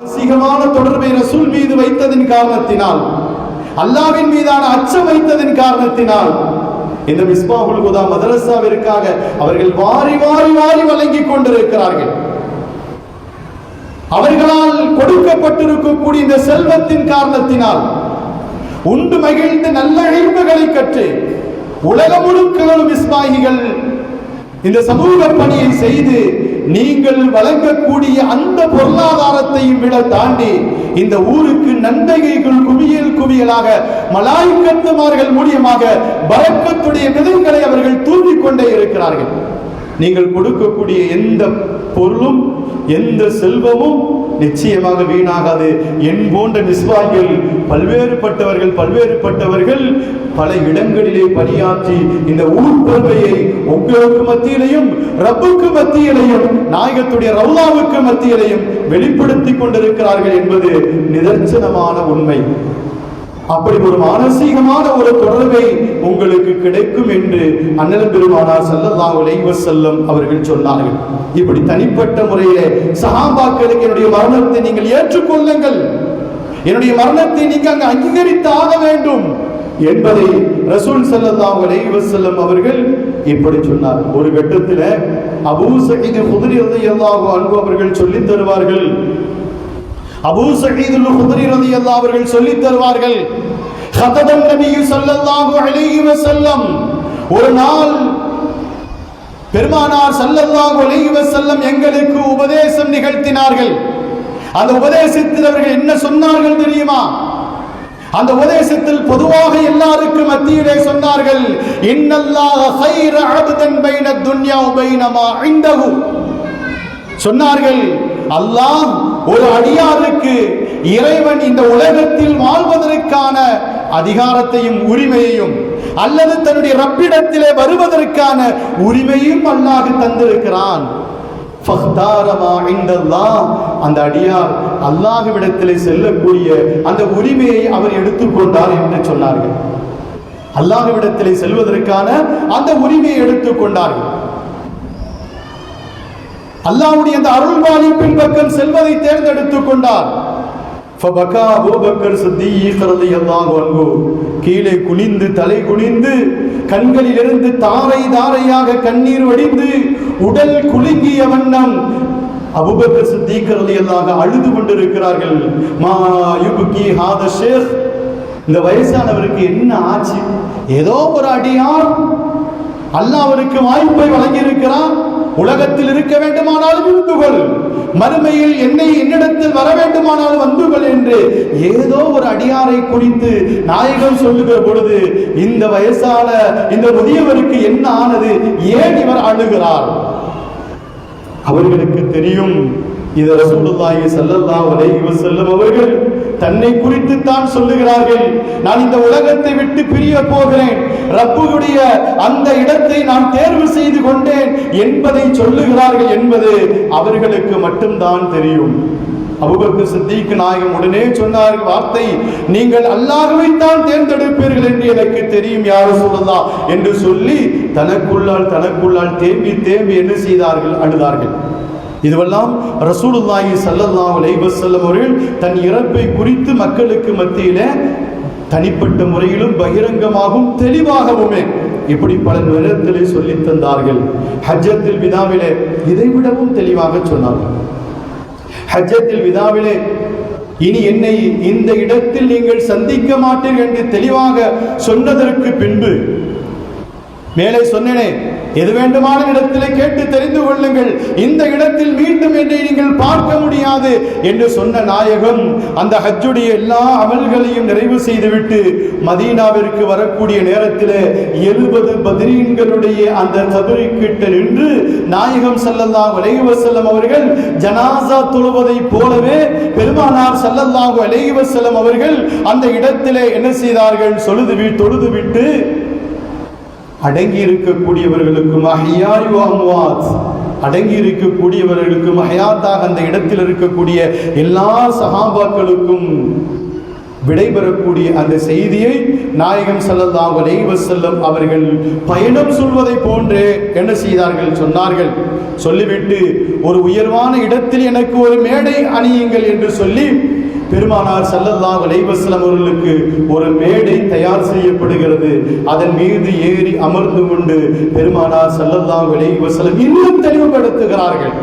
அதிகமான தொடர்பை ரசூல் மீது வைத்ததின் காரணத்தினால் அல்லாவின் மீதான அச்சம் வைத்ததின் காரணத்தினால் இந்த மிஸ்பாகுல் குதா மதரசாவிற்காக அவர்கள் வாரி வாரி வாரி வழங்கிக் கொண்டிருக்கிறார்கள். அவர்களால் கொடுக்கப்பட்டிருக்கக்கூடிய இந்த செல்வத்தின் காரணத்தினால் உண்டு மகிழ்ந்து நல்ல இழிவுகளை கற்று உலகம் முழுக்களும் இஸ்மாயிகள் இந்த சமூக பணியை செய்து நீங்கள் வழங்கக்கூடிய அந்த பொருளாதாரத்தையும் விட தாண்டி இந்த ஊருக்கு நன்மைகள் குவியல் குவியலாக மலாய்க்கத்துமார்கள் மூலியமாக பரக்கத்துடைய விதைகளை அவர்கள் தூண்டிக் கொண்டே இருக்கிறார்கள். நீங்கள் கொடுக்கக்கூடிய எந்த பொருளும் எந்த செல்வமும் நிச்சயமாக வீணாகாது. என் போன்ற நிஸ்வாகிகள் பல்வேறுபட்டவர்கள் பல்வேறுபட்டவர்கள் பல இடங்களிலே பணியாற்றி இந்த ஊர் உங்களுக்கு மத்தியிலையும் ரப்புக்கு மத்தியிலையும் நாயகத்துடைய ரவுலாவுக்கு மத்தியிலையும் வெளிப்படுத்தி கொண்டிருக்கிறார்கள் என்பது நிதர்சனமான உண்மை. அப்படி ஒரு மானசீகமான ஒரு தொடர்பை உங்களுக்கு கிடைக்கும் என்று அண்ணன் பெருமானார் செல்லல்லா உலைவ செல்லும் அவர்கள் சொன்னார்கள். இப்படி தனிப்பட்ட முறையிலே சகாபாக்களுக்கு என்னுடைய மரணத்தை நீங்கள் ஏற்றுக்கொள்ளுங்கள். என்னுடைய மரணத்தை நீங்க அங்கு அங்கீகரித்து ஆக வேண்டும் என்பதை ரசூல் செல்லல்லா உலைவ வஸல்லம் அவர்கள் இப்படி சொன்னார். ஒரு கட்டத்தில் அபூ சயீத் குத்ரி ரலியல்லாஹு அவர்கள் சொல்லித் தருவார்கள் அபூ சயீதுல் குத்ரி ரலியல்லாஹு அவர்கள் சொல்லித் தருவார்கள் ஹததன் நபி ஸல்லல்லாஹு அலைஹி வஸல்லம். ஒரு நாள் பெருமானார் ஸல்லல்லாஹு அலைஹி வஸல்லம் எங்களுக்கு உபதேசம் நிகழ்த்தினார்கள். அந்த உபதேசத்தில் அவர்கள் என்ன சொன்னார்கள் தெரியுமா? அந்த உபதேசத்தில் பொதுவாக எல்லாருக்கும் மத்தியிலே சொன்னார்கள் இன்னல்லாஹ கைர அபதன் பைன துன்யா பைனமா இந்தஹு சொன்னார்கள் அல்லாஹ் ஒரு அடியாருக்கு இறைவன் இந்த உலகத்தில் வாழ்வதற்கான அதிகாரத்தையும் உரிமையையும் அல்லது தன்னுடைய ரப்பிடத்திலே வருவதற்கான உரிமையும் அல்லாஹ் தந்திருக்கிறான். அந்த அடியார் அல்லாஹ்விடத்திலே செல்லக்கூடிய அந்த உரிமையை அவர் எடுத்துக்கொண்டார் என்று சொன்னார்கள். அல்லாஹ்விடத்திலே செல்வதற்கான அந்த உரிமையை எடுத்துக்கொண்டார்கள். அல்லாவுடைய அந்த அருள்வாளிப்பின் பக்கம் செல்வதை தேர்ந்தெடுத்துக் கொண்டார். ஃபபகா அபூபக்கர் சித்திக் ரலியல்லாஹு அன்ஹு. கீழே குனிந்து தலை குனிந்து கண்களிலிருந்து தாரை தாரையாக கண்ணீர் வடிந்து உடல் குலுங்கிய வண்ணம் அபூபக்கர் சித்திக் ரலியல்லாஹு அழுது கொண்டிருக்கிறார்கள். மா யுப்கி ஹாத ஷேக். இந்த வயசானவருக்கு என்ன ஆச்சு? ஏதோ ஒரு அடியார் அல்லாஹ் அவருக்கு வாய்ப்பை வழங்கி இருக்கிறான் உலகத்தில் இருக்க வேண்டுமானாலும் இருந்து கொள். மறுமையில் என்னை என்னிடத்தில் வர வேண்டுமானாலும் வந்து கொள் என்று ஏதோ ஒரு அடியாரை குறித்து நாயகம் சொல்லுகிற பொழுது இந்த வயசான இந்த முதியவருக்கு என்ன ஆனது? ஏன் இவர் அழுகிறார்? அவர்களுக்கு தெரியும் இது ரசூலுல்லாஹி ஸல்லல்லாஹு அலைஹி வஸல்லம் அவர்கள் தன்னை குறித்து தான் சொல்லுகிறார்கள். நான் இந்த உலகத்தை விட்டு பிரிய போகிறேன். ரப்புடைய அந்த இடத்தை நான் தேர்வு செய்து கொண்டேன் என்பதை சொல்லுகிறார்கள் என்பது அவர்களுக்கு மட்டும்தான் தெரியும். அபுபக்கு சித்திக்கு நாயகம் உடனே சொன்னார்கள் வார்த்தை நீங்கள் அல்லாஹ்வை தான் தேர்ந்தெடுப்பீர்கள் என்று எனக்கு தெரியும் யாரும் சொல்லலாம் என்று சொல்லி தனக்குள்ளால் தனக்குள்ளால் தேம்பி தேம்பி என்ன செய்தார்கள்? அழுதார்கள். இதுவெல்லாம் ரசூலுல்லாஹி சல்லல்லா அலைஹி வஸல்லம் அவர்கள் தன் இறப்பை குறித்து மக்களுக்கு மத்தியிலே தனிப்பட்ட முறையிலும் பகிரங்கமாகவும் தெளிவாகவுமே இப்படி பல நேரத்திலே சொல்லித் தந்தார்கள். ஹஜ்ஜத்தில் விதாவிலே இதைவிடவும் தெளிவாக சொன்னார்கள் ஹஜ்ஜத்தில் விதாவிலே இனி என்னை இந்த இடத்தில் நீங்கள் சந்திக்க மாட்டீர்கள் என்று தெளிவாக சொன்னதற்கு பின்பு மேலே சொன்னேனே எது வேண்டுமான இடத்திலே கேட்டு தெரிந்து கொள்ளுங்கள். இந்த இடத்தில் மீண்டும் என்னை நீங்கள் பார்க்க முடியாது என்று சொன்ன நாயகம் அந்த ஹஜ்ஜுடைய எல்லா அமல்களையும் நிறைவு செய்துவிட்டு மதீனாவிற்கு வரக்கூடிய நேரத்தில் எழுபது பதினீன்களுடைய அந்த கபரிக்கிட்ட நின்று நாயகம் ஸல்லல்லாஹு அலைஹி செல்லம் அவர்கள் ஜனாசா தொழுவதைப் போலவே பெருமானார் ஸல்லல்லாஹு அலைஹி செல்லம் அவர்கள் அந்த இடத்திலே என்ன செய்தார்கள்? சொல்லுது வி தொழுது விட்டு அடங்கி இருக்கக்கூடியவர்களுக்கும் அஹியாய் அம்வாத் அடங்கி இருக்கக்கூடியவர்களுக்கும் ஹயாத்தாக அந்த இடத்தில் இருக்கக்கூடிய எல்லா சகாபாக்களுக்கும் விடைபெறக்கூடிய அந்த செய்தியை நாயகம் ஸல்லல்லாஹு அலைஹி அவர்கள் பயணம் சொல்வதை போன்றே என்ன செய்தார்கள் சொன்னார்கள். சொல்லிவிட்டு ஒரு உயர்வான இடத்தில் எனக்கு ஒரு மேடை அணியுங்கள் என்று சொல்லி பெருமானார் செல்லல்லா வலைவசலம் அவர்களுக்கு ஒரு மேடை தயார் செய்யப்படுகிறது. அதன் மீது ஏறி அமர்ந்து கொண்டு பெருமானார் செல்லல்லா வலைவசலம் இன்னும் தெளிவுபடுத்துகிறார்கள்.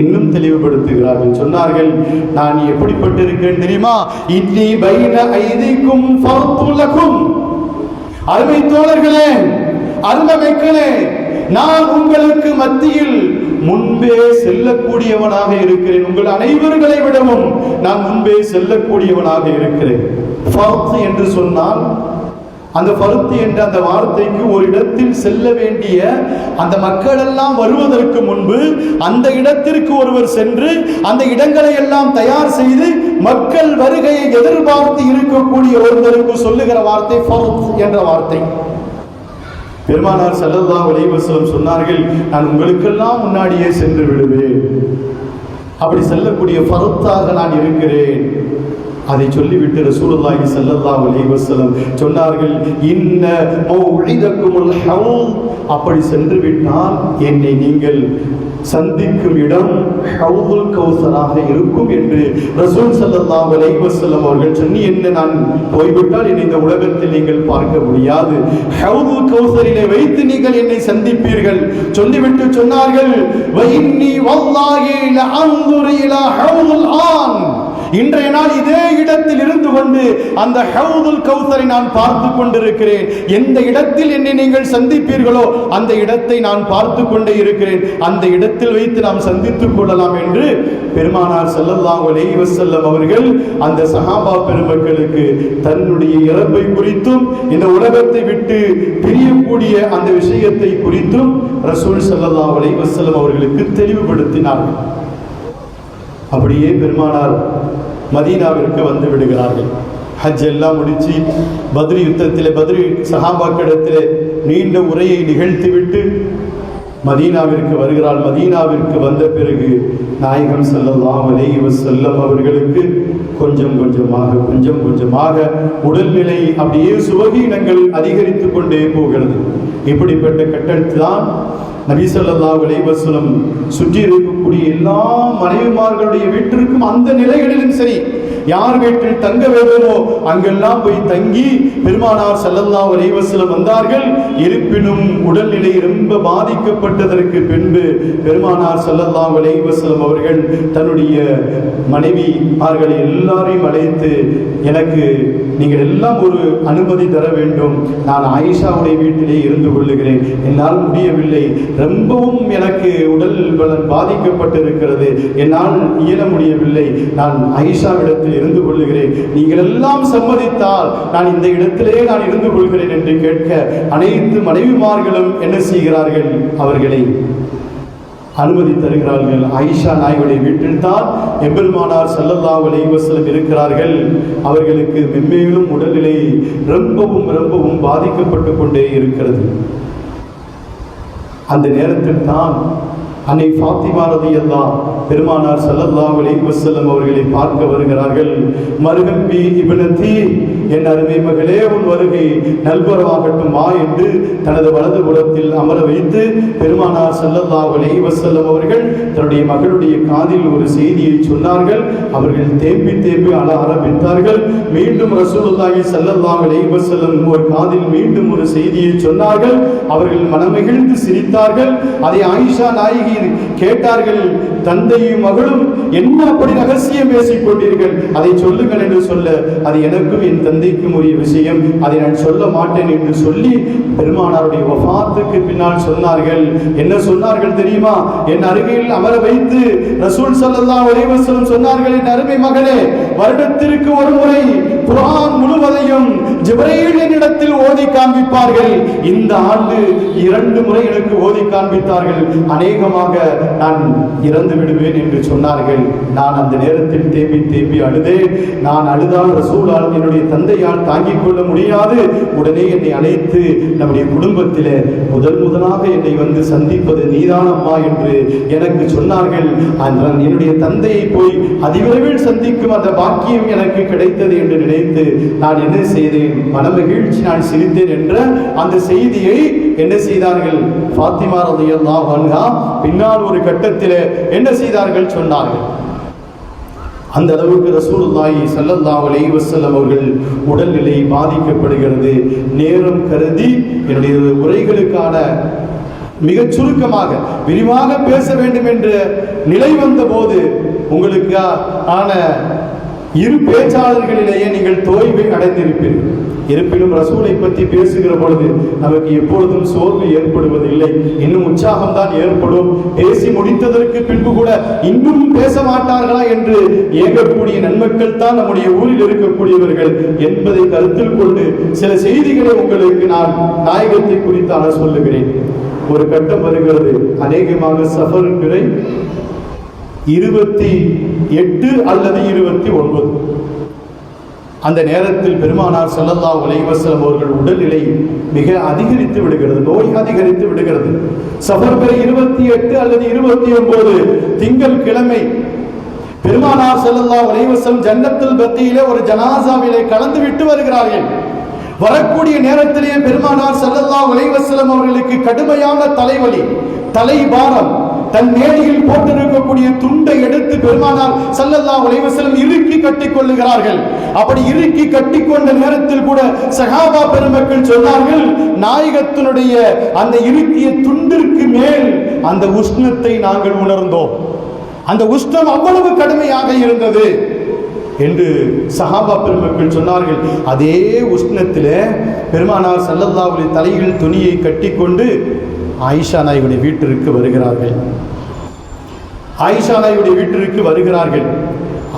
இன்னும் தெளிவுபடுத்துகிறார்கள் சொன்னார்கள். நான் எப்படிப்பட்டிருக்கேன் தெரியுமா? இன்னி பைன ஐதிக்கும் அருமை தோழர்களே அருமை மக்களே நான் உங்களுக்கு மத்தியில் முன்பே செல்லக்கூடியவனாக இருக்கிறேன். உங்கள் அனைவர்களை விடவும் நான் முன்பே செல்லக்கூடியவனாக இருக்கிறேன். என்று சொன்னால் அந்த பருத்து என்ற அந்த வார்த்தைக்கு ஒரு இடத்தில் செல்ல வேண்டிய அந்த மக்கள் எல்லாம் வருவதற்கு முன்பு அந்த இடத்திற்கு ஒருவர் சென்று அந்த இடங்களை எல்லாம் தயார் செய்து மக்கள் வருகையை எதிர்பார்த்து இருக்கக்கூடிய ஒருவருக்கு சொல்லுகிற வார்த்தை என்ற வார்த்தை. பெருமானார் ஸல்லல்லாஹு அலைஹி சொன்னார்கள் நான் உங்களுக்கெல்லாம் முன்னாடியே சென்று விடுவேன். அப்படி செல்லக்கூடிய பருத்தாக நான் இருக்கிறேன். அதை சொல்லிவிட்டு ரசூலுல்லாஹி ஸல்லல்லாஹு அலைஹி வஸல்லம் சொன்னார்கள் இன்ன மௌஇதக்குமுல் ஹவுல். அப்படி சென்று விட்டால் என்னை நீங்கள் சந்திக்கும் இடம் ஹவுதுல் கௌசராக இருக்கும் என்று ரசூல் சல்லா அலைவசல்லம் அவர்கள் சொன்னி என்ன நான் போய்விட்டால் என்னை இந்த உலகத்தில் நீங்கள் பார்க்க முடியாது. ஹவுதுல் கௌசரிலே வைத்து நீங்கள் என்னை சந்திப்பீர்கள். சொல்லிவிட்டு சொன்னார்கள் வைன்னி இன்னி வல்லாஹி லஅன்துரு இலா ஹவுதுல் ஆன். இன்றைய நாள் இதே இடத்தில் இருந்து கொண்டு அந்த ஹவுதுல் கௌசரை நான் பார்த்து கொண்டிருக்கிறேன். எந்த இடத்தில் என்னை நீங்கள் சந்திப்பீர்களோ அந்த இடத்தை நான் பார்த்து கொண்டே இருக்கிறேன். அந்த இடத்தில் வைத்து நாம் சந்தித்துக் கொள்ளலாம் என்று பெருமானார் செல்லல்லாம் செல்லம் அவர்கள் அந்த சஹாபா பெருமக்களுக்கு தன்னுடைய இறப்பை குறித்தும் இந்த உலகத்தை விட்டு பிரியக்கூடிய அந்த விஷயத்தை குறித்தும் ரசூல் செல்லல்லாம் அலைஹி அவர்களுக்கு தெளிவுபடுத்தினார்கள். அப்படியே பெருமானார் மதீனாவிற்கு வந்து விடுகிறார்கள். ஹஜ் எல்லாம் முடித்து பத்ரி யுத்தத்திலே பத்ரி சஹாபாக்கிடத்திலே நீண்ட உரையை நிகழ்த்திவிட்டு மதீனாவிற்கு வருகிறாள். மதீனாவிற்கு வந்த பிறகு நாயகம் செல்லலாம் அலைஹி செல்லம் அவர்களுக்கு கொஞ்சம் கொஞ்சமாக கொஞ்சம் கொஞ்சமாக உடல்நிலை அப்படியே சுவகீனங்கள் அதிகரித்து கொண்டே போகிறது. இப்படிப்பட்ட கட்டத்தில் தான் நபி ஸல்லல்லாஹு சுற்றி இருக்கக்கூடிய எல்லா மனைவிமார்களுடைய வீட்டிற்கும் அந்த நிலைகளிலும் சரி யார் வீட்டில் தங்க வேண்டுமோ அங்கெல்லாம் போய் தங்கி பெருமானார் செல்லல்லா அலைஹி வந்தார்கள். இருப்பினும் உடல்நிலை ரொம்ப பாதிக்கப்பட்டதற்கு பின்பு பெருமானார் செல்லல்லா அலைஹி அவர்கள் தன்னுடைய மனைவி அவர்களை எல்லாரையும் அழைத்து எனக்கு நீங்கள் எல்லாம் ஒரு அனுமதி தர வேண்டும். நான் ஆயிஷாவுடைய வீட்டிலே இருந்து கொள்ளுகிறேன். என்னால் முடியவில்லை. ரொம்பவும் எனக்கு உடல் பலன் பாதிக்கப்பட்டிருக்கிறது. என்னால் இயல முடியவில்லை. நான் ஆயிஷாவிடத்தில் இருந்து கொள்ளுகிறேன். நீங்கள் எல்லாம் சம்மதித்தால் நான் இந்த இடத்திலே நான் இருந்து கொள்கிறேன் என்று கேட்க அனைத்து மனைவிமார்களும் என்ன செய்கிறார்கள்? அவர்களை அனுமதி தருகிறார்கள். ஆயிஷா நாய்களுடைய வீட்டில் தான் எம்பெருமானார் செல்லல்லா வலைவசலம் இருக்கிறார்கள். அவர்களுக்கு மென்மேலும் உடல்நிலை ரொம்பவும் ரொம்பவும் பாதிக்கப்பட்டு கொண்டே இருக்கிறது. அந்த நேரத்தில் தான் அன்னை ஃபாத்திமா எல்லாம் பெருமானார் ஸல்லல்லாஹு அலைஹி வசல்லம் அவர்களை பார்க்க வருகிறார்கள். மருகம்பி இப்னதி என் அருமை மகளே உன் வருகை நல்வரவாகட்டும் வா என்று தனது வலது புறத்தில் அமர வைத்து பெருமானார் ஸல்லல்லாஹு அலைஹி வஸல்லம் அவர்கள் தன்னுடைய மகளுடைய காதில் ஒரு செய்தியை சொன்னார்கள். அவர்கள் தேம்பி தேம்பி அழ ஆரம்பித்தார்கள். மீண்டும் ரசூலுல்லாஹி ஸல்லல்லாஹு அலைஹி வஸல்லம் ஒரு காதில் மீண்டும் ஒரு செய்தியை சொன்னார்கள். அவர்கள் மனமகிழ்ந்து சிரித்தார்கள். அதை ஆயிஷா நாயகி கேட்டார்கள் தந்தையும் மகளும் என்ன அப்படி ரகசியம் பேசிக் கொண்டீர்கள்? அதை சொல்லுங்கள் என்று சொல்ல அது எனக்கும் என் சந்திக்கும் உரிய விஷயம். அதை நான் சொல்ல மாட்டேன் என்று சொல்லி பெருமானாருடைய வஃபாத்துக்கு பின்னால் சொன்னார்கள். என்ன சொன்னார்கள் தெரியுமா? என் அருகில் அமர வைத்து ரசூல் சல்லா அலைஹி சொன்னார்கள் என் அருமை மகளே வருடத்திற்கு ஒரு முறை குரான் முழுவதையும் ஜிப்ரீல் என்னிடத்தில் ஓதி காண்பிப்பார்கள். இந்த ஆண்டு இரண்டு முறை எனக்கு ஓதி காண்பித்தார்கள். அநேகமாக நான் இறந்து விடுவேன் என்று சொன்னார்கள். நான் அந்த நேரத்தில் தேம்பி தேம்பி அழுதேன். நான் அழுதால் ரசூலால் என்னுடைய தந்தை தந்தையால் தாங்கிக் கொள்ள முடியாது. உடனே என்னை அழைத்து நம்முடைய குடும்பத்தில் முதல் முதலாக என்னை வந்து சந்திப்பது நீதானம்மா என்று எனக்கு சொன்னார்கள். என்னுடைய தந்தையை போய் அதிவிரைவில் சந்திக்கும் அந்த பாக்கியம் எனக்கு கிடைத்தது என்று நினைத்து நான் என்ன செய்தேன்? மனமகிழ்ச்சி நான் சிரித்தேன் என்ற அந்த செய்தியை என்ன செய்தார்கள்? ஃபாத்திமா ரலியல்லாஹு அன்ஹா பின்னால் ஒரு கட்டத்தில் என்ன செய்தார்கள்? சொன்னார்கள். அந்த அளவுக்கு ரசூலுல்லாஹி ஸல்லல்லாஹு அலைஹி வஸல்லம் அவர்கள் உடல்நிலை பாதிக்கப்படுகிறது. நேரம் கருதி என்னுடைய உரைகளுக்கான மிகச் சுருக்கமாக விரிவாக பேச வேண்டும் என்ற நிலை வந்தபோது உங்களுக்கு ஆன இரு பேச்சாளர்களிலேயே நீங்கள் தோய்வை அடைந்திருப்பீர்கள். இருப்பினும் ரசூலை பற்றி பேசுகிற பொழுது நமக்கு எப்பொழுதும் சோர்வு ஏற்படுவதில்லை. இன்னும் உற்சாகம் தான் ஏற்படும். பேசி முடித்ததற்கு பின்பு கூட இன்னும் பேச மாட்டார்களா என்று ஏகக்கூடிய நன்மக்கள் தான் நம்முடைய ஊரில் இருக்கக்கூடியவர்கள் என்பதை கருத்தில் கொண்டு சில செய்திகளை உங்களுக்கு நான் நாயகத்தை குறித்தாக சொல்லுகிறேன். ஒரு கட்டம் வருகிறது. அநேகமாக சஃபர் இருபத்தி எட்டு அல்லது இருபத்தி ஒன்பது. அந்த நேரத்தில் பெருமானார் செல்லல்லா அலைஹி அவர்கள் உடல்நிலை மிக அதிகரித்து விடுகிறது நோய் அதிகரித்து விடுகிறது. சபர்பர் இருபத்தி எட்டு அல்லது இருபத்தி ஒன்பது திங்கள் கிழமை பெருமானார் செல்லல்லா அலைஹி ஜன்னத்தில் பத்தியிலே ஒரு ஜனாசாவிலே கலந்து விட்டு வருகிறார்கள். வரக்கூடிய நேரத்திலேயே பெருமானார் செல்லல்லா உலைவசலம் அவர்களுக்கு கடுமையான தலைவலி தலைபாரம் தன் மேடையில் போட்டிருக்கக்கூடிய துண்டை எடுத்து பெருமானார் சல்லல்லா உலைவசலம் இறுக்கி கட்டிக் கொள்ளுகிறார்கள். அப்படி இறுக்கி கட்டிக்கொண்ட நேரத்தில் கூட சகாபா பெருமக்கள் சொன்னார்கள் நாயகத்தினுடைய அந்த இறுக்கிய துண்டிற்கு மேல் அந்த உஷ்ணத்தை நாங்கள் உணர்ந்தோம். அந்த உஷ்ணம் அவ்வளவு கடுமையாக இருந்தது. என்று சஹாபா பெருமக்கள் சொன்னார்கள். அதே உஷ்ணத்தில் பெருமானார் சல்லல்லாவுடைய தலையில் துணியை கட்டிக்கொண்டு ஆயிஷா நாயுடைய வீட்டிற்கு வருகிறார்கள். ஆயிஷா நாயுடைய வீட்டிற்கு வருகிறார்கள்.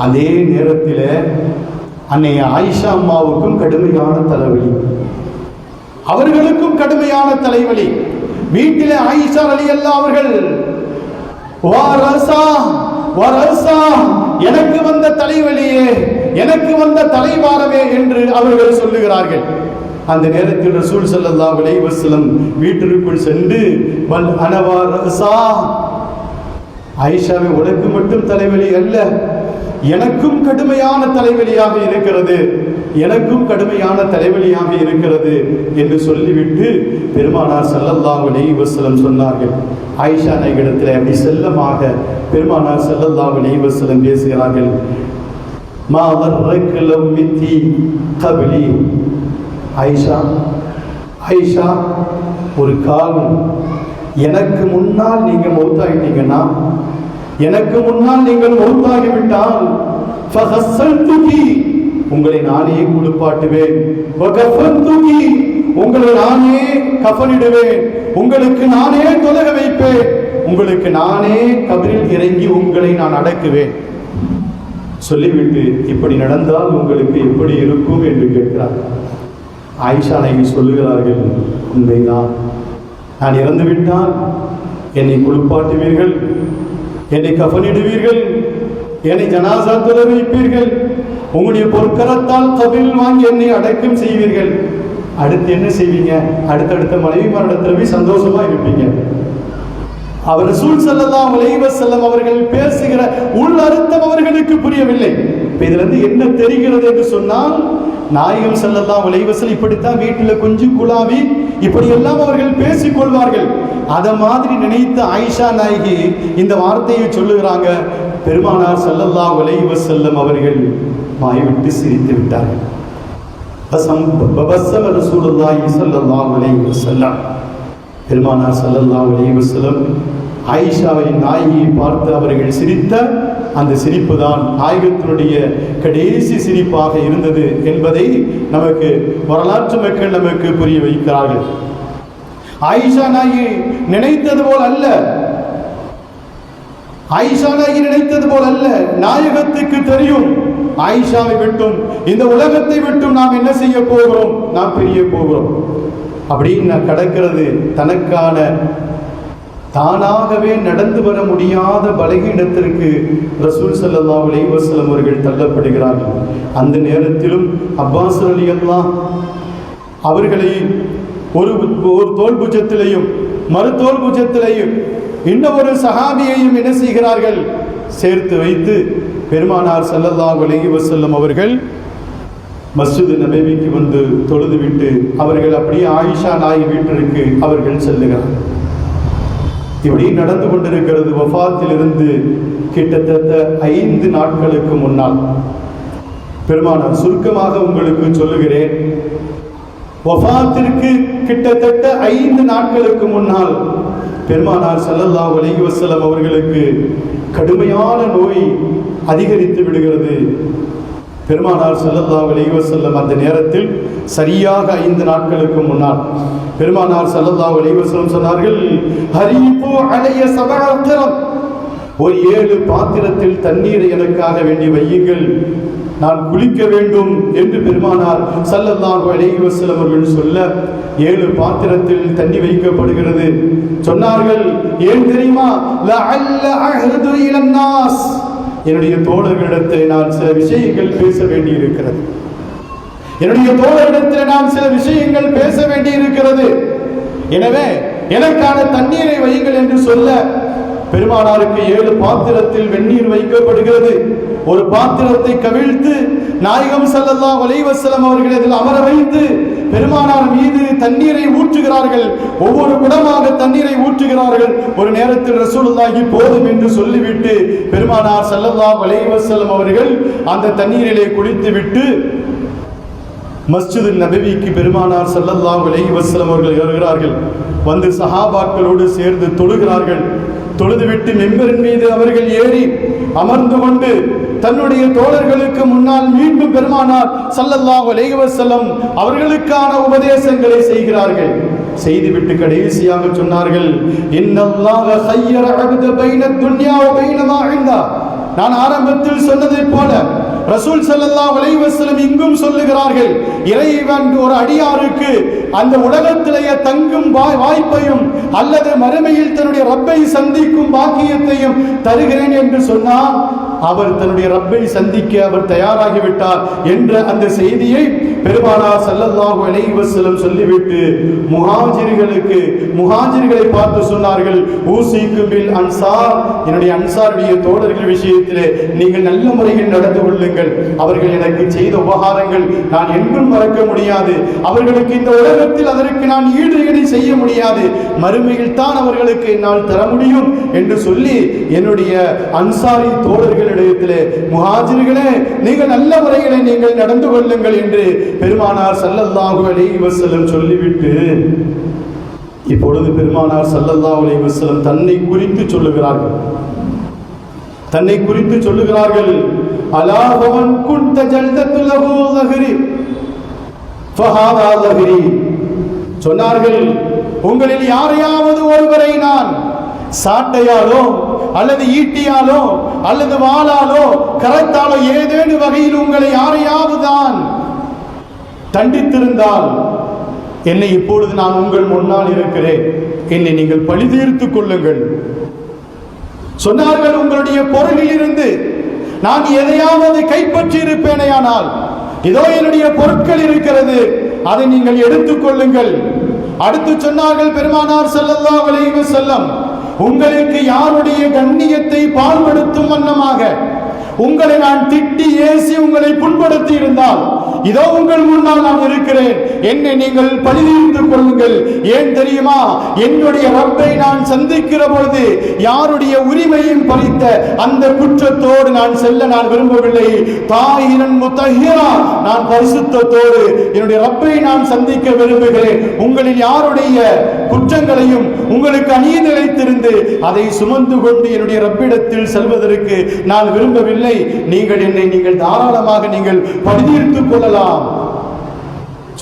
அதே நேரத்தில் அன்னை ஆயிஷா அம்மாவுக்கும் கடுமையான தலைவலி. அவர்களுக்கும் கடுமையான தலைவலி. வீட்டில் ஆயிஷா அலி அல்லா அவர்கள் எனக்கு வந்த தலைவலியே எனக்கு வந்த தலைவாரமே என்று அவர்கள் சொல்லுகிறார்கள். அந்த நேரத்தில் ரசூல் ஸல்லல்லாஹு அலைஹி வீட்டிற்குள் சென்று வல் அனவா ரசா ஐஷாவை உனக்கு மட்டும் தலைவலி அல்ல எனக்கும் கடுமையான தலைவலியாக இருக்கிறது எனக்கும் கடுமையான தலைவலியாக இருக்கிறது என்று சொல்லிவிட்டு பெருமானார் ஸல்லல்லாஹு அலைஹி சொன்னார்கள். ஆயிஷா நாயகிடத்தில் அப்படி செல்லமாக பெருமானார் ஸல்லல்லாஹு அலைஹி பேசுகிறார்கள். மா வர்ரக லவ் கபிலி ஆயிஷா ஆயிஷா ஒரு காலம் எனக்கு முன்னால் நீங்கள் மௌத்தாகிட்டீங்கன்னா எனக்கு முன்னால் நீங்கள் மௌத்தாகிவிட்டால் உங்களை நானே குளிப்பாட்டுவேன். உங்களை நானே கஃனிடுவேன் உங்களுக்கு நானே தொலக வைப்பேன். உங்களுக்கு நானே கபரில் இறங்கி உங்களை நான் அடக்குவேன். சொல்லிவிட்டு இப்படி நடந்தால் உங்களுக்கு எப்படி இருக்கும் என்று கேட்கிறார். ஆயிஷா நாயகி சொல்லுகிறார்கள். உண்மைதான் நான் இறந்துவிட்டால் என்னை குளிப்பாட்டுவீர்கள். என்னை கஃனிடுவீர்கள் என்னை ஜனாசா வைப்பீர்கள். உங்களுடைய பொற்கரத்தால் கபில் வாங்கி என்னை அடக்கம் செய்வீர்கள். அடுத்து என்ன செய்வீங்க? அடுத்தடுத்த மனைவி மரணத்தில் போய் சந்தோஷமா இருப்பீங்க. அவர் ரசூல் ஸல்லல்லாஹு அலைஹி செல்லம் அவர்கள் பேசுகிற உள் அர்த்தம் அவர்களுக்கு புரியவில்லை. இப்ப இதுல இருந்து என்ன தெரிகிறது என்று சொன்னால் நாயகம் செல்லலாம் உலைவசல் இப்படித்தான் வீட்டில் கொஞ்சம் குழாவி இப்படி எல்லாம் அவர்கள் பேசிக் கொள்வார்கள் அதை மாதிரி நினைத்த ஆயிஷா நாயகி இந்த வார்த்தையை சொல்லுகிறாங்க. பெருமானார் செல்லல்லா உலைவ செல்லும் அவர்கள் வாய்விட்டு சிரித்து விட்டார்கள். பசம் பபசம ரசூலுல்லாஹி ஸல்லல்லாஹு அலைஹி வஸல்லம் பெருமானார் செல்லல்லா உலைவ செல்லும் ஆயிஷாவின் நாயகியை பார்த்து அவர்கள் சிரித்த அந்த சிரிப்பு தான் நாயகத்தினுடைய கடைசி சிரிப்பாக இருந்தது என்பதை நமக்கு வரலாற்று மக்கள் நமக்கு புரிய வைக்கிறார்கள். ஆயிஷா நாயி நினைத்தது போல் அல்ல. ஆயிஷா நாயகி நினைத்தது போல் அல்ல. நாயகத்துக்கு தெரியும். ஆயிஷாவை விட்டும் இந்த உலகத்தை விட்டும் நாம் என்ன செய்ய போகிறோம்? நாம் பிரிய போகிறோம். அப்படின்னு கடக்கிறது தனக்கான தானாகவே நடந்து வர முடியாத பலகீனத்திற்கு ரசூல் சல்லா அலைஹி வஸல்லம் அவர்கள் தள்ளப்படுகிறார்கள். அந்த நேரத்திலும் அப்பாஸ் அலி அல்லா அவர்களை ஒரு ஒரு தோல்புஜத்திலையும் மறுதோல் புஜத்திலையும் இன்னொரு சகாபியையும் சஹாபியையும் என்ன செய்கிறார்கள்? சேர்த்து வைத்து பெருமானார் சல்லல்லா அலைஹி வஸல்லம் அவர்கள் மஸ்ஜிது நபேவிக்கு வந்து தொழுதுவிட்டு அவர்கள் அப்படியே ஆயிஷா நாய் வீட்டிற்கு அவர்கள் செல்லுகிறார் இப்படி நடந்து கொண்டிருக்கிறது வஃபாத்திலிருந்து கிட்டத்தட்ட ஐந்து நாட்களுக்கு முன்னால். பெருமானார் சுருக்கமாக உங்களுக்கு சொல்லுகிறேன். வஃபாத்திற்கு கிட்டத்தட்ட ஐந்து நாட்களுக்கு முன்னால் பெருமானார் சல்லல்லா அலைஹி வசலம் அவர்களுக்கு கடுமையான நோய் அதிகரித்து விடுகிறது. பெருமானார் சல்லல்லா அலைஹி வசல்லம் அந்த நேரத்தில் சரியாக ஐந்து நாட்களுக்கு முன்னால். பெருமானார் ஸல்லல்லாஹு அலைஹி சொன்னார்கள் ஹரிபு அலைய சபஅத்திரம் ஒரு ஏழு பாத்திரத்தில் தண்ணீரை எனக்காக வேண்டி வையுங்கள். நான் குளிக்க வேண்டும் என்று பெருமானார் ஸல்லல்லாஹு அலைஹி வஸல்லம் அவர்கள் சொல்ல ஏழு பாத்திரத்தில் தண்ணி வைக்கப்படுகிறது. சொன்னார்கள் ஏன் தெரியுமா? லஅல்ல அஹ்து இலன்னாஸ் என்னுடைய தோழர்களிடத்தை நான் சில விஷயங்கள் பேச வேண்டியிருக்கிறது. என்னுடைய தோழரிடத்தில் நான் சில விஷயங்கள் பேச வேண்டியிருக்கிறது. எனவே எனக்கான தண்ணீரை வையுங்கள் என்று சொல்ல பெருமானாருக்கு ஏழு பாத்திரத்தில் வெந்நீர் வைக்கப்படுகிறது. ஒரு பாத்திரத்தை கவிழ்த்து நாயகம் செல்லல்லா அலைஹி அவர்கள் இதில் அமர வைத்து பெருமானார் மீது தண்ணீரை ஊற்றுகிறார்கள். ஒவ்வொரு குடமாக தண்ணீரை ஊற்றுகிறார்கள். ஒரு நேரத்தில் ரசூலுல்லாகி போதும் என்று சொல்லிவிட்டு பெருமானார் ஸல்லல்லாஹு அலைஹி அவர்கள் அந்த தண்ணீரிலே குளித்து விட்டு மஸ்ஜிது நபவிக்கு பெருமானார் செல்லல்லாம் அலைஹி வசலம் அவர்கள் வருகிறார்கள். வந்து சஹாபாக்களோடு சேர்ந்து தொழுகிறார்கள். தொழுதுவிட்டு மெம்பரின் மீது அவர்கள் ஏறி அமர்ந்து கொண்டு தன்னுடைய தோழர்களுக்கு முன்னால் மீண்டும் பெருமானார் சல்லல்லாஹ் அலைஹி வஸல்லம் அவர்களுக்கான உபதேசங்களை செய்கிறார்கள். செய்துவிட்டு கடைசியாக சொன்னார்கள் இன்னல்லாஹ ஹய்யர அபத பைன துன்யா வ பைன இந்தா. நான் ஆரம்பத்தில் சொன்னதைப் போல ரசூல் சல்லல்லாஹ் அலைஹி வஸல்லம் இங்கும் சொல்லுகிறார்கள் இறைவன் ஒரு அடியாருக்கு அந்த உலகத்திலேயே தங்கும் வாய்- வாய்ப்பையும் அல்லது மறுமையில் தன்னுடைய ரப்பை சந்திக்கும் பாக்கியத்தையும் தருகிறேன் என்று சொன்னால் அவர் தன்னுடைய ரப்பை சந்திக்க அவர் தயாராகிவிட்டார் என்ற அந்த செய்தியை பெருமானா சல்லல்லாஹு அலைவசலம் சொல்லிவிட்டு முஹாஜிர்களுக்கு முஹாஜிர்களை பார்த்து சொன்னார்கள் ஊசிக்கு பில் அன்சார். என்னுடைய அன்சாருடைய தோழர்கள் விஷயத்திலே நீங்கள் நல்ல முறையில் நடந்து கொள்ளுங்கள். அவர்கள் எனக்கு செய்த உபகாரங்கள் நான் என்றும் மறக்க முடியாது. அவர்களுக்கு இந்த உலகத்தில் அதற்கு நான் ஈடு செய்ய முடியாது. மறுமையில் தான் அவர்களுக்கு என்னால் தர முடியும் என்று சொல்லி என்னுடைய அன்சாரி தோழர்களிடத்திலே முஹாஜிர்களே நீங்கள் நல்ல முறைகளை நீங்கள் நடந்து கொள்ளுங்கள் என்று பெருமானார் ஸல்லல்லாஹு அலைஹி வஸல்லம் சொல்லிவிட்டு இப்பொழுது பெருமானார் ஸல்லல்லாஹு அலைஹி வஸல்லம் தன்னை குறித்து சொல்லுகிறார்கள். தன்னை குறித்து சொல்லுகிறார்கள் அலாஹவன் குண்ட ஜல்தத்து லஹரி ஃபஹாதா லஹரி சொன்னார்கள் உங்களில் யாரையாவது ஒருவரை நான் சாட்டையாலோ அல்லது ஈட்டியாலோ அல்லது வாளாலோ கரத்தாலோ ஏதேனும் வகையில் உங்களை யாரையாவது தான் தண்டித்திருந்தால் என்னை இப்பொழுது நான் உங்கள் முன்னால் இருக்கிறேன். என்னை நீங்கள் பழி தீர்த்துக் கொள்ளுங்கள். சொன்னார்கள் உங்களுடைய பொருளில் இருந்து நான் எதையாவது கைப்பற்றி இருப்பேனேயானால் இதோ என்னுடைய பொருட்கள் இருக்கிறது. அதை நீங்கள் எடுத்துக் கொள்ளுங்கள். அடுத்து சொன்னார்கள் பெருமானார் செல்லல்லா விளைவு செல்லம் உங்களுக்கு யாருடைய கண்ணியத்தை பால்படுத்தும் வண்ணமாக உங்களை நான் திட்டி ஏசி உங்களை புண்படுத்தி இருந்தால் இதோ உங்கள் முன்னால் நான் இருக்கிறேன். என்னை நீங்கள் பழிதீர்த்து கொள்ளுங்கள். ஏன் தெரியுமா? என்னுடைய ரப்பை நான் சந்திக்கிற பொழுது யாருடைய உரிமையும் பறித்த அந்த குற்றத்தோடு நான் செல்ல நான் விரும்பவில்லை. தாயிரன் முத்தஹிரா நான் பரிசுத்தத்தோடு என்னுடைய ரப்பை நான் சந்திக்க விரும்புகிறேன். உங்களில் யாருடைய குற்றங்களையும் உங்களுக்கு அநீதி நிலைத்திருந்து அதை சுமந்து கொண்டு என்னுடைய ரப்பிடத்தில் செல்வதற்கு நான் விரும்பவில்லை. நீங்கள் என்னை நீங்கள் தாராளமாக நீங்கள் பழிதீர்த்துக் கொள்ளலாம்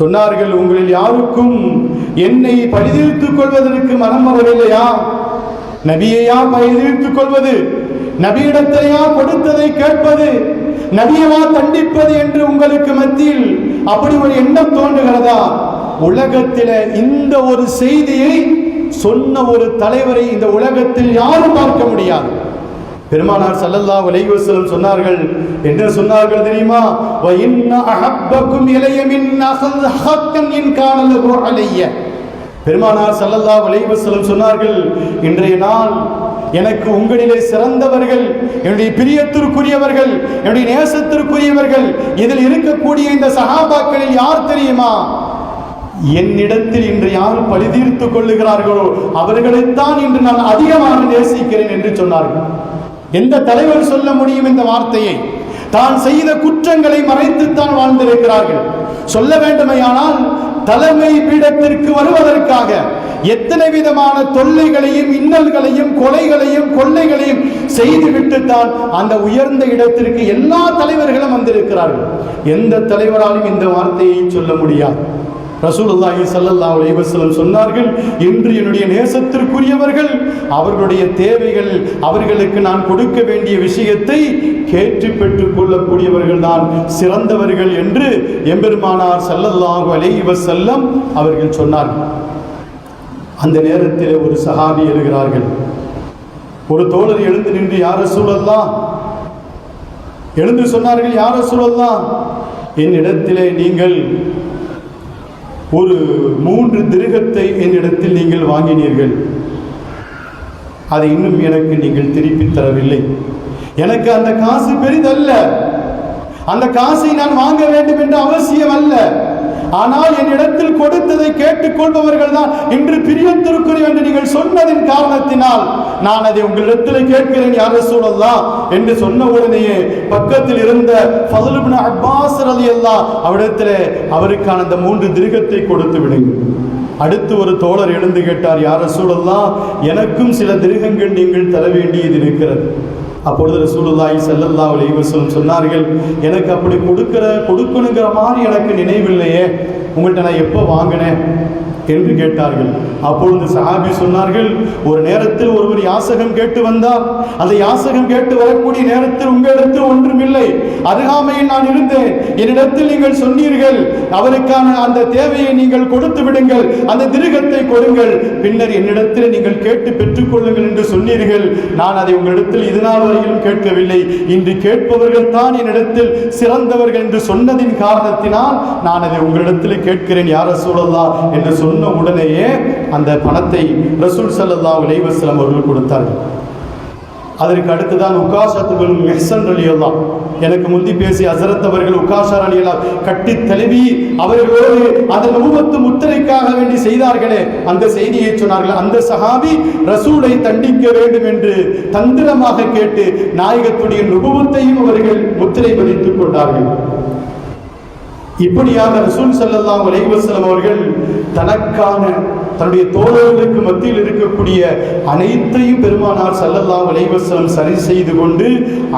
சொன்னார்கள் உங்களில் யாருக்கும் என்னை பழிதீர்த்துக் கொள்வதற்கு மனம் வரவில்லையா நபியையா பழிதீர்த்துக் கொள்வது? நபியிடத்தையா கொடுத்ததை கேட்பது? நபியவா தண்டிப்பது என்று உங்களுக்கு மத்தியில் அப்படி ஒரு எண்ணம் தோன்றுகிறதா? உலகத்தில இந்த ஒரு செய்தியை சொன்ன ஒரு தலைவரை இந்த உலகத்தில் யாரும் பார்க்க முடியாது. பெருமானார் சல்லல்லா அலைஹி சொன்னார்கள் என்ன சொன்னார்கள் தெரியுமா? வ இன்ன அஹப்பக்கும் இளையமின் மின் அஹல் ஹக்கன் அலைய. பெருமானார் சல்லல்லா அலைஹி சொன்னார்கள் இன்றைய நாள் எனக்கு உங்களிலே சிறந்தவர்கள் என்னுடைய பிரியத்திற்குரியவர்கள் என்னுடைய நேசத்திற்குரியவர்கள் இதில் இருக்கக்கூடிய இந்த சகாபாக்களில் யார் தெரியுமா? என்னிடத்தில் இன்று யார் பழிதீர்த்துக் கொள்ளுகிறார்களோ அவர்களைத்தான் இன்று நான் அதிகமாக நேசிக்கிறேன் என்று சொன்னார்கள். எந்த தலைவர் சொல்ல முடியும் இந்த வார்த்தையை? தான் செய்த குற்றங்களை மறைத்துத்தான் வாழ்ந்திருக்கிறார்கள். சொல்ல வேண்டுமையானால் தலைமை பீடத்திற்கு வருவதற்காக எத்தனை விதமான தொல்லைகளையும் இன்னல்களையும் கொலைகளையும் கொள்ளைகளையும் செய்துவிட்டு தான் அந்த உயர்ந்த இடத்திற்கு எல்லா தலைவர்களும் வந்திருக்கிறார்கள். எந்த தலைவராலும் இந்த வார்த்தையை சொல்ல முடியாது. ரசூலுல்லாஹி ஸல்லல்லாஹு அலைஹி வஸல்லம் சொன்னார்கள் இன்று என்னுடைய நேசத்திற்குரியவர்கள் அவர்களுடைய தேவைகள் அவர்களுக்கு நான் கொடுக்க வேண்டிய விஷயத்தை கேட்டு பெற்றுக் கொள்ளக்கூடியவர்கள் தான் சிறந்தவர்கள் என்று எம்பெருமானார் சல்லல்லாஹு அலைஹி வஸல்லம் அவர்கள் சொன்னார்கள். அந்த நேரத்தில் ஒரு சஹாபி எழுகிறார்கள். ஒரு தோழர் எழுந்து நின்று யார சூழல்லா எழுந்து சொன்னார்கள் யார சூழல்லா என்னிடத்திலே நீங்கள் ஒரு மூன்று திருகத்தை என்னிடத்தில் நீங்கள் வாங்கினீர்கள். அதை இன்னும் எனக்கு நீங்கள் திருப்பி தரவில்லை. எனக்கு அந்த காசு பெரிதல்ல. அந்த காசை நான் வாங்க வேண்டும் என்ற அவசியம் அல்ல. ஆனால் என்னிடத்தில் கொடுத்ததை கேட்டுக்கொள்பவர்கள் தான் இன்று பிரியத்திற்குரிய என்று நீங்கள் சொன்னதின் காரணத்தினால் நான் அதை உங்களிடத்தில் கேட்கிறேன் யார சூழல்லாம் என்று சொன்ன உடனேயே பக்கத்தில் இருந்த ஃபதுலுபின் அப்பாஸ் அலி அல்லா அவரிடத்தில் அவருக்கான அந்த மூன்று திருகத்தை கொடுத்து விடுங்கள். அடுத்து ஒரு தோழர் எழுந்து கேட்டார் யார சூழல்லாம் எனக்கும் சில திருகங்கள் நீங்கள் தர வேண்டியது இருக்கிறது. அப்பொழுது ரசூலுல்லாஹி செல்லல்லா அலைஹி சொன்னார்கள் எனக்கு அப்படி கொடுக்கிற கொடுக்கணுங்கிற மாதிரி எனக்கு நினைவில்லையே உங்கள்கிட்ட நான் எப்போ வாங்கினேன்? என்று கேட்டார்கள். அப்பொழுது சஹாபி சொன்னார்கள் ஒரு நேரத்தில் ஒருவர் யாசகம் கேட்டு வந்தார். அந்த யாசகம் கேட்டு வரக்கூடிய நேரத்தில் உங்களிடத்தில் ஒன்றுமில்லை. அருகாமையில் நான் இருந்தேன். என்னிடத்தில் நீங்கள் சொன்னீர்கள் அவருக்கான அந்த தேவையை நீங்கள் கொடுத்து விடுங்கள் அந்த திருகத்தை கொடுங்கள். பின்னர் என்னிடத்தில் நீங்கள் கேட்டு பெற்றுக்கொள்ளுங்கள் என்று சொன்னீர்கள். நான் அதை உங்களிடத்தில் இதுநாள் வரையிலும் கேட்கவில்லை. இன்று கேட்பவர்கள் தான் என்னிடத்தில் சிறந்தவர்கள் என்று சொன்னதின் காரணத்தினால் நான் அதை உங்களிடத்தில் கேட்கிறேன் யார சூழலா என்று சொன்ன உடனேயே அந்த பணத்தை ரசூல் சல்லா அலைஹி அவர்கள் கொடுத்தார்கள். அதற்கு அடுத்துதான் உகாஷத்துகள் மெஹசன் அலியெல்லாம் எனக்கு முந்தி பேசி அசரத் அவர்கள் உகாஷார் அலியெல்லாம் கட்டி தழுவி அவர்களோடு அந்த நுபத்து முத்திரைக்காக வேண்டி செய்தார்களே அந்த செய்தியை சொன்னார்கள். அந்த சஹாபி ரசூலை தண்டிக்க வேண்டும் என்று தந்திரமாக கேட்டு நாயகத்துடைய நுபுவத்தையும் அவர்கள் முத்திரை பதித்துக் கொண்டார்கள். இப்படியாக ரசூல் ஸல்லல்லாஹு அலைஹி அவர்கள் தனக்கான தன்னுடைய தோழர்களுக்கு மத்தியில் இருக்கக்கூடிய அனைத்தையும் பெருமானார் செல்லல்லா அலைஹி சரி செய்து கொண்டு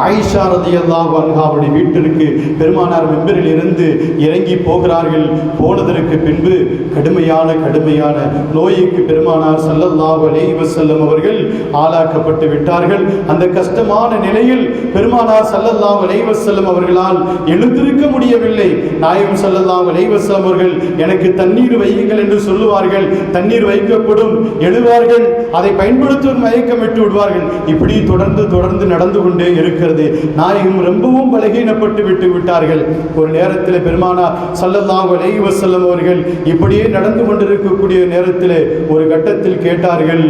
ஆயிஷா ரதியல்லா அவருடைய வீட்டிற்கு பெருமானார் மெம்பரில் இருந்து இறங்கி போகிறார்கள். போனதற்கு பின்பு கடுமையான கடுமையான நோய்க்கு பெருமானார் சல்லல்லா வலைவசல்லம் அவர்கள் ஆளாக்கப்பட்டு விட்டார்கள். அந்த கஷ்டமான நிலையில் பெருமானார் செல்லல்லா வலைவசல்லம் அவர்களால் எழுந்திருக்க முடியவில்லை. நாயம் ஸல்லல்லாஹு வலைவசல்லம் அவர்கள் எனக்கு தண்ணீர் வையுங்கள் என்று சொல்லுவார்கள். தண்ணீர் வைக்கப்படும். எழுவார்கள். அதை பயன்படுத்தும் மயக்கம் விட்டு விடுவார்கள். இப்படி தொடர்ந்து தொடர்ந்து நடந்து கொண்டே இருக்கிறது. நாயகம் ரொம்பவும் பலகீனப்பட்டு விட்டு விட்டார்கள். ஒரு நேரத்தில் பெருமானா ஸல்லல்லாஹு அலைஹி வஸல்லம் அவர்கள் இப்படியே நடந்து கொண்டிருக்கக்கூடிய நேரத்தில் ஒரு கட்டத்தில் கேட்டார்கள்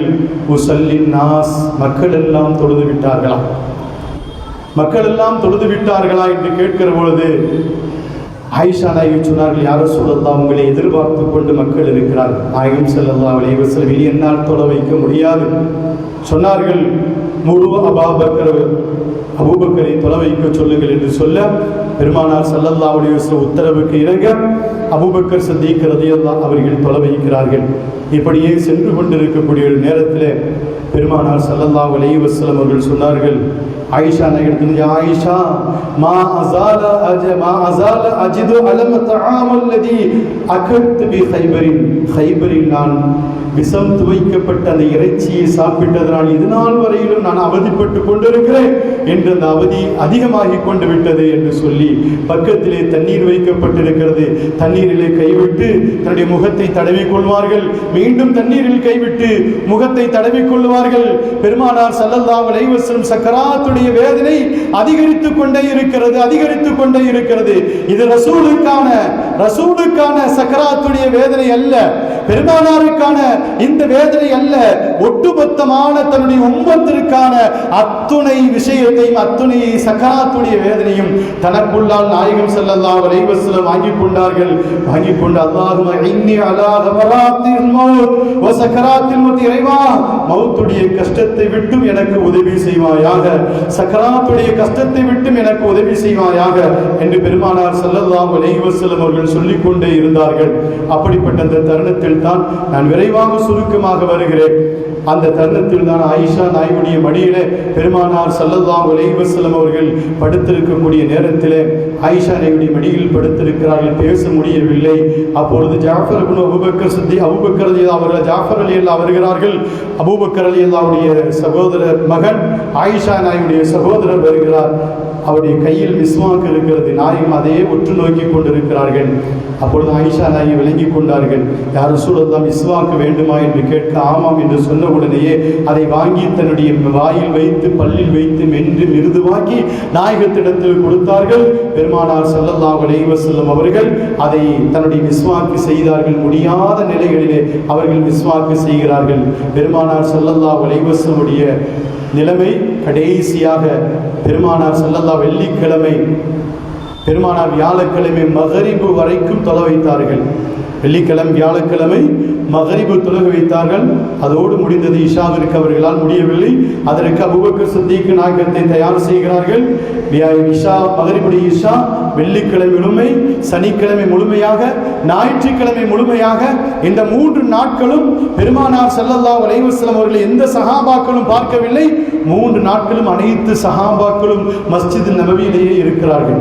உசல்லின் நாஸ் மக்கள் எல்லாம் தொழுது விட்டார்களா? மக்கள் எல்லாம் தொழுது விட்டார்களா என்று கேட்கிற பொழுது ஆயிஷா நாயகி சொன்னார்கள் யாரோ சொல்லலாம் உங்களை எதிர்பார்த்து கொண்டு மக்கள் இருக்கிறார். நாயகம் செல்லல்லா விளைவு செல்ல என்னால் தொலை வைக்க முடியாது. சொன்னார்கள் முழு அபாபக்கர் அபூபக்கரை தொலை வைக்க சொல்லுங்கள் என்று சொல்ல பெருமானார் சல்லல்லா உடைய உத்தரவுக்கு இறங்க அபூபக்கர் சந்திக்கிறதையெல்லாம் அவர்கள் தொலை வைக்கிறார்கள். இப்படியே சென்று கொண்டிருக்கக்கூடிய ஒரு நேரத்தில் பெருமானார் சல்லல்லா அலைஹி அவர்கள் சொன்னார்கள் ஆயிஷா நகரத்தில் ஆயிஷா மா அசால அஜ மா அசால அஜிது அலம் தஆம் அல்லதி பி ஹைபரின் ஹைபரில் நான் விஷம் துவைக்கப்பட்ட அந்த இறைச்சியை சாப்பிட்டதனால் இது நாள் வரையிலும் நான் அவதிப்பட்டு கொண்டிருக்கிறேன் என்று அந்த அவதி அதிகமாகிக் கொண்டு விட்டது என்று சொல்லி பக்கத்திலே தண்ணீர் வைக்கப்பட்டிருக்கிறது. தண்ணீரிலே கைவிட்டு தன்னுடைய முகத்தை தடவிக் கொள்வார்கள். மீண்டும் தண்ணீரில் கைவிட்டு முகத்தை தடவிக் கொள்வார்கள். பெருமானார் ஸல்லல்லாஹு அலைஹி சக்கராத்துடைய சக்கராத்துடைய வேதனை அதிகரித்துக் கொண்டே இருக்கிறது அதிகரித்துக் கொண்டே இருக்கிறது. இது ரசூலுக்கான ரசூலுக்கான சக்கராத்துடைய வேதனை அல்ல. பெருமானாருக்கான இந்த வேதனை அல்ல. ஒட்டுமொத்தமான தன்னுடைய உம்மத்திற்கான அத்துணை விஷயத்தையும் அத்துணை சக்கராத்துடைய வேதனையும் தனக்குள்ளால் நாயகம் செல்லல்லா அலைஹி வஸல்லம் வாங்கிக் கொண்டார்கள். வாங்கிக் கொண்டு அல்லாஹும்ம இன்னி அலா மௌத் வ சக்கராத்தில் மௌத் இறைவா மௌத்துடைய கஷ்டத்தை விட்டும் எனக்கு உதவி செய்வாயாக. சக்கராத்துடைய கஷ்டத்தை விட்டும் எனக்கு உதவி செய்வாயாக என்று பெருமானார் ஸல்லல்லாஹு அலைஹி அவர்கள் சொல்லிக் கொண்டே இருந்தார்கள். அப்படிப்பட்ட அந்த தருணத்தில் தான் நான் விரைவாக சுருக்கமாக வருகிறேன். அந்த தருணத்தில் தான் ஆயிஷா நாயுடைய மடியிலே பெருமானார் ஸல்லல்லாஹு அலைஹி அவர்கள் படுத்திருக்கக்கூடிய நேரத்திலே ஆயிஷா நபியுடைய மடியில் படுத்திருக்கிறார்கள் பேச முடியவில்லை. அப்பொழுது ஜாஃபர் குணு அபூபக்கர் சித்தி அபுபக்கர் அலி அவர்கள் ஜாஃபர் ரலியல்லாஹு வருகிறார்கள். அபுபக்கர் அலி அல்லாவுடைய சகோதரர் மகன் ஆயிஷா நாயுடைய சகோதரர் வருகிறார். அவருடைய கையில் விஸ்வாக்கு இருக்கிறது. நாயகம் அதையே உற்று நோக்கி கொண்டிருக்கிறார்கள். அப்பொழுது ஆயிஷா நாயை விளங்கி கொண்டார்கள். யார் சூழல்லாம் விஸ்வாக்கு வேண்டுமா? என்று கேட்க ஆமாம் என்று சொன்ன உடனேயே அதை வாங்கி தன்னுடைய வாயில் வைத்து பல்லில் வைத்து மென்று மிருதுவாக்கி நாயகத்திடத்தில் கொடுத்தார்கள். பெருமானார் செல்லல்லா அலைஹி செல்லும் அவர்கள் அதை தன்னுடைய விஸ்வாக்கு செய்தார்கள். முடியாத நிலைகளிலே அவர்கள் விஸ்வாக்கு செய்கிறார்கள். பெருமானார் செல்லல்லா அலைஹி நிலைமை கடைசியாக பெருமானார் செல்லல்லா வெள்ளிக்கிழமை பெருமானார் வியாழக்கிழமை மகரிபு வரைக்கும் தொலை வைத்தார்கள். வெள்ளிக்கிழமை வியாழக்கிழமை மகரிபு தொழுக வைத்தார்கள். அதோடு முடிந்தது இஷாவிற்கு அவர்களால் முடியவில்லை. அதற்கு அபுபக்கர் சந்திக்கு நாயகத்தை தயார் செய்கிறார்கள். இஷா மகரிபுடைய இஷா வெள்ளிக்கிழமை முழுமை சனிக்கிழமை முழுமையாக ஞாயிற்றுக்கிழமை முழுமையாக இந்த மூன்று நாட்களும் பெருமானார் செல்லல்லா அலைஹி அவர்களை எந்த சகாபாக்களும் பார்க்கவில்லை. மூன்று நாட்களும் அனைத்து சகாபாக்களும் மஸ்ஜித் நபவியிலேயே இருக்கிறார்கள்.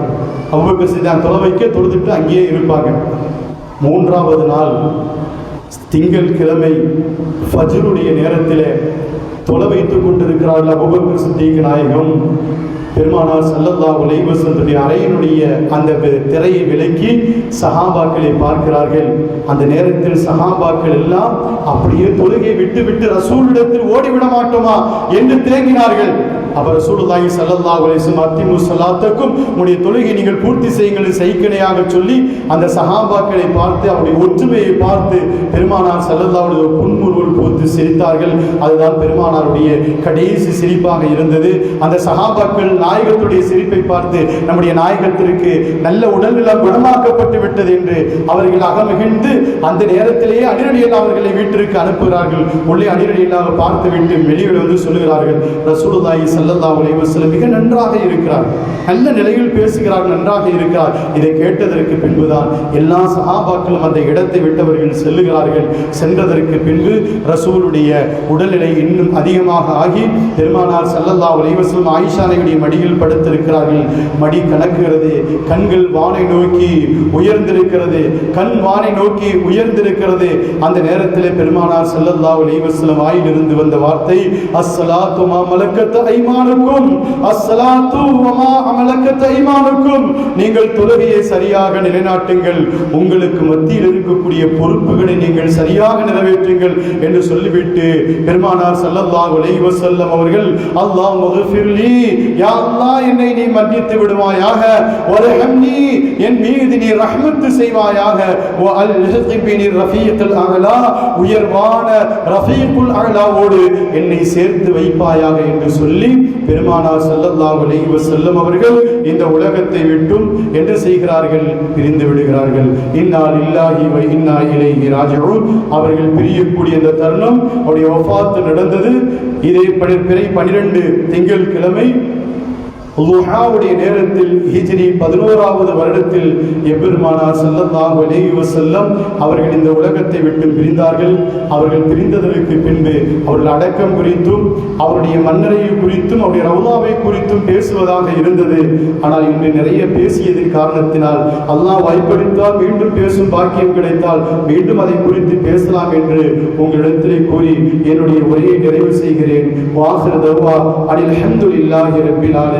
அபுபக்கர் சிதான் தொலை வைக்க தொழுதுட்டு அங்கேயே இருப்பாங்க மூன்றாவது நாள் திங்கள் கிழமை ஃபஜருடைய நேரத்தில் தொலை வைத்துக் கொண்டிருக்கிறார்கள் அபுபக்கர் சித்திக் நாயகம். பெருமானார் ஸல்லல்லாஹு அலைஹி அறையினுடைய அந்த திரையை விலக்கி சஹாபாக்களை பார்க்கிறார்கள். அந்த நேரத்தில் சஹாபாக்கள் எல்லாம் அப்படியே தொழுகை விட்டு விட்டு ரசூலிடத்தில் ஓடிவிட மாட்டோமா என்று தேங்கினார்கள் அவர் ரசூலுல்லாஹி ஸல்லல்லாஹு அலைஹி அத்திமு சலாத்துக்கும் உங்களுடைய தொழுகை நீங்கள் பூர்த்தி செய்யுங்கள் செய்கணையாக சொல்லி அந்த சஹாபாக்களை பார்த்து அவருடைய ஒற்றுமையை பார்த்து பெருமானார் ஸல்லல்லாஹு புன்முறுவல் பூத்து சிரித்தார்கள். அதுதான் பெருமானாருடைய கடைசி சிரிப்பாக இருந்தது. அந்த சஹாபாக்கள் நாயகத்துடைய சிரிப்பை பார்த்து நம்முடைய நாயகத்திற்கு நல்ல உடல்நலம் குணமாக்கப்பட்டு விட்டது என்று அவர்கள் அகமகிழ்ந்து அந்த நேரத்திலேயே அடிரடியில் அவர்களை வீட்டிற்கு அனுப்புகிறார்கள். உள்ளே அடிரடியில்லாக பார்த்துவிட்டு வெளியில் வந்து சொல்லுகிறார்கள். ரசூலுல்லாஹி ஸல்லல்லாஹு அலைஹி அலைவசலம் மிக நன்றாக இருக்கிறார். நல்ல நிலையில் பேசுகிறார் நன்றாக இருக்கிறார். இதை கேட்டதற்கு பின்புதான் எல்லா சகாபாக்களும் அந்த இடத்தை விட்டவர்கள் செல்லுகிறார்கள். சென்றதற்கு பின்பு ரசூலுடைய உடல்நிலை இன்னும் அதிகமாக ஆகி பெருமானார் சல்லல்லா அலைவசலம் ஆயிஷானையுடைய மடியில் படுத்திருக்கிறார்கள். மடி கணக்குகிறது கண்கள் வானை நோக்கி உயர்ந்திருக்கிறது கண் வானை நோக்கி உயர்ந்திருக்கிறது. அந்த நேரத்திலே பெருமானார் செல்லல்லா அலைவசலம் வாயிலிருந்து வந்த வார்த்தை அஸ்ஸலாத்து மா ஐமானுக்கும் அஸ்ஸலாத்து வமா அமலக்கத்த ஈமானுக்கும் நீங்கள் தொழுகையை சரியாக நிலைநாட்டுங்கள். உங்களுக்கு மத்தியில் இருக்கக்கூடிய பொறுப்புகளை நீங்கள் சரியாக நிறைவேற்றுங்கள் என்று சொல்லிவிட்டு பெருமானார் ஸல்லல்லாஹு அலைஹி வஸல்லம் அவர்கள் அல்லாஹ் மகஃபிர்லி யா அல்லாஹ் என்னை நீ மன்னித்து விடுவாயாக வர்ஹம்னி என் மீது நீ ரஹ்மத்து செய்வாயாக வ அல்ஹிக்பினி ரஃபீக்குல் அலா உயர்வான ரஃபீக்குல் அகலாவோடு என்னை சேர்த்து வைப்பாயாக என்று சொல்லி பெருமானார் ஸல்லல்லாஹு அலைஹி வஸல்லம் அவர்கள் இந்த உலகத்தை விட்டும் என்ன செய்கிறார்கள்? பிரிந்து விடுகிறார்கள். இந்நாள் இல்லாஹி வ இன்னா இலைஹி ராஜிஊன். அவர்கள் பிரியக்கூடிய இந்த தருணம் அவருடைய ஒஃபாத்து நடந்தது. இதே படி- பிறை பனிரெண்டு திங்கள் கிழமை லுஹாவுடைய நேரத்தில் ஹிஜ்ரி பதினோராவது வருடத்தில் எபெருமானார் ஸல்லல்லாஹு அலைஹி வஸல்லம் அவர்கள் இந்த உலகத்தை விட்டு பிரிந்தார்கள். அவர்கள் பிரிந்ததற்கு பின்பு அவர்கள் அடக்கம் குறித்தும் அவருடைய மன்னரையை குறித்தும் அவருடைய ரவுதாவை குறித்தும் பேசுவதாக இருந்தது. ஆனால் இன்று நிறைய பேசியதன் காரணத்தினால் அல்லாஹ் வாய்ப்பளித்தால் மீண்டும் பேசும் பாக்கியம் கிடைத்தால் மீண்டும் அதை குறித்து பேசலாம் என்று உங்களிடத்திலே கூறி என்னுடைய உரையை நிறைவு செய்கிறேன். வாசர் தர்வா அடில் அல்ஹம்துலில்லாஹி ரப்பில்